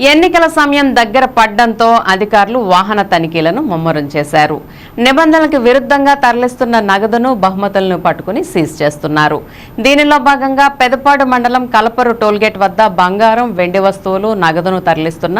ఎన్నికల సమయం దగ్గర పడ్డంతో అధికారులు వాహన తనిఖీలను ముమ్మరం చేశారు. నిబంధనలకు విరుద్ధంగా తరలిస్తున్న నగదును బహుమతులను పట్టుకుని సీజ్ చేస్తున్నారు. దీనిలో భాగంగా పెదపాడు మండలం కలపరు టోల్గేట్ వద్ద బంగారం వెండి వస్తువులు నగదును తరలిస్తున్న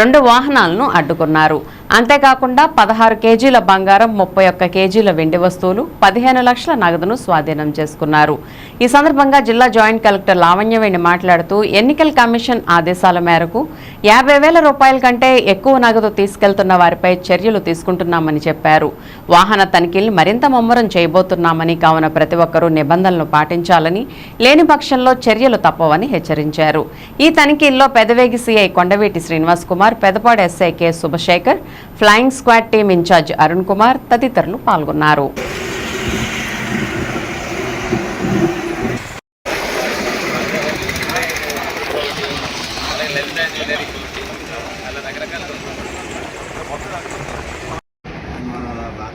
రెండు వాహనాలను అడ్డుకున్నారు. అంతేకాకుండా పదహారు కేజీల బంగారం ముప్పై ఒక్క కేజీల వెండి వస్తువులు పదిహేను లక్షల నగదును స్వాధీనం చేసుకున్నారు. ఈ సందర్భంగా జిల్లా జాయింట్ కలెక్టర్ లావణ్యవేణి మాట్లాడుతూ ఎన్నికల కమిషన్ ఆదేశాల మేరకు యాభై వేల రూపాయల కంటే ఎక్కువ నగదు తీసుకెళ్తున్న వారిపై చర్యలు తీసుకుంటున్నామని చెప్పారు. వాహన తనిఖీలు మరింత ముమ్మరం చేయబోతున్నామని కావున ప్రతి ఒక్కరూ నిబంధనలు పాటించాలని లేని పక్షంలో చర్యలు తప్పవని హెచ్చరించారు. ఈ తనిఖీల్లో Pedavegi CI Kondaveeti Srinivas Kumar Pedapadu SI K Subhasekhar flying squad team in charge Arun Kumar తదితరులు పాల్గొన్నారు.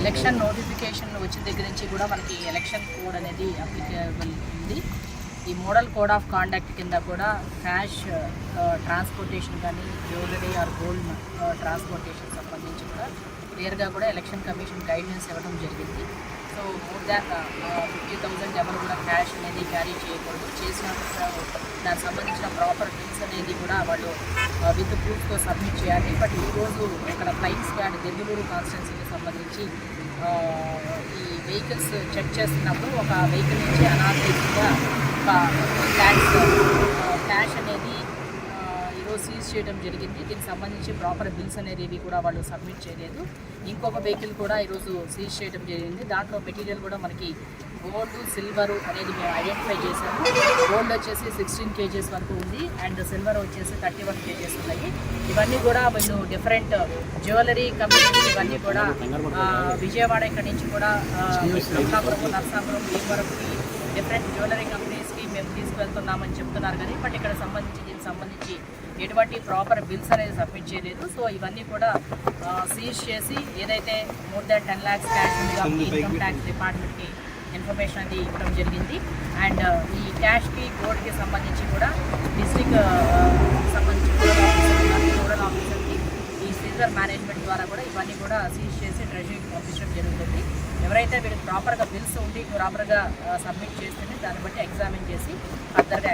ఎలక్షన్ నోటిఫికేషన్ వచ్చిన దగ్గర నుంచి కూడా మనకి ఎలక్షన్ కోడ్ అనేది అప్లికేబుల్ ఉంది. ఈ మోడల్ కోడ్ ఆఫ్ కాండక్ట్ కింద కూడా క్యాష్ ట్రాన్స్పోర్టేషన్ కానీ జ్యువెలరీ ఆర్ గోల్డ్ ట్రాన్స్పోర్టేషన్ సంబంధించి కూడా క్లియర్గా కూడా ఎలక్షన్ కమిషన్ గైడ్లైన్స్ ఇవ్వడం జరిగింది. So more than fifty thousand ఎవరు కూడా క్యాష్ అనేది క్యారీ చేయకూడదు. చేసిన దానికి సంబంధించిన ప్రాపర్ బిల్స్ అనేది కూడా వాళ్ళు విత్ ప్రూఫ్తో సబ్మిట్ చేయాలి. బట్ ఈరోజు ఇక్కడ ఫ్లైట్ స్క్వాడ్ దెందులూరు కాన్స్టిట్యున్సీకి సంబంధించి ఈ వెహికల్స్ చెక్ చేస్తున్నప్పుడు ఒక వెహికల్ నుంచి అనాథరైజ్గా ఒక ట్యాక్స్ క్యాష్ అనేది ఈరోజు సీజ్ చేయడం జరిగింది. దీనికి సంబంధించి ప్రాపర్ బిల్స్ అనేది కూడా వాళ్ళు సబ్మిట్ చేయలేదు. ఇంకొక వెహికల్ కూడా ఈరోజు సీజ్ చేయడం జరిగింది. దాంట్లో మెటీరియల్ కూడా మనకి గోల్డ్ సిల్వర్ అనేది మేము ఐడెంటిఫై చేసాము గోల్డ్ వచ్చేసి సిక్స్టీన్ కేజెస్ వరకు ఉంది. అండ్ సిల్వర్ వచ్చేసి థర్టీ వన్ కేజెస్ ఉన్నాయి. ఇవన్నీ కూడా వీళ్ళు డిఫరెంట్ జ్యువెలరీ కంపెనీస్ ఇవన్నీ కూడా విజయవాడ ఇక్కడి నుంచి కూడా కమలాపురం నరసాపురం ఈ వరకు డిఫరెంట్ జ్యువెలరీ కంపెనీస్కి మేము తీసుకువెళ్తున్నామని చెప్తున్నారు కానీ బట్ ఇక్కడ సంబంధించి దీనికి సంబంధించి ఎటువంటి ప్రాపర్ బిల్స్ అనేది సబ్మిట్ చేయలేదు సో ఇవన్నీ కూడా సీజ్ చేసి ఏదైతే more than ten lakhs cash ఉంది కాబట్టి ఇన్కమ్ ట్యాక్స్ డిపార్ట్మెంట్కి ఇన్ఫర్మేషన్ అది ఇవ్వడం జరిగింది. అండ్ ఈ క్యాష్కి గోల్డ్కి సంబంధించి కూడా డిస్ట్రిక్ట్ ఈ మేనేజ్మెంట్ ద్వారా కూడా ఇవన్నీ కూడా సీజ్ చేసి ట్రెజరీకి పంపించడం జరుగుతుంది. ఎవరైతే వీళ్ళకి ప్రాపర్గా బిల్స్ ఉండి ప్రాపర్గా సబ్మిట్ చేస్తుంటే దాన్ని బట్టి ఎగ్జామిన్ చేసి ఫర్దర్గా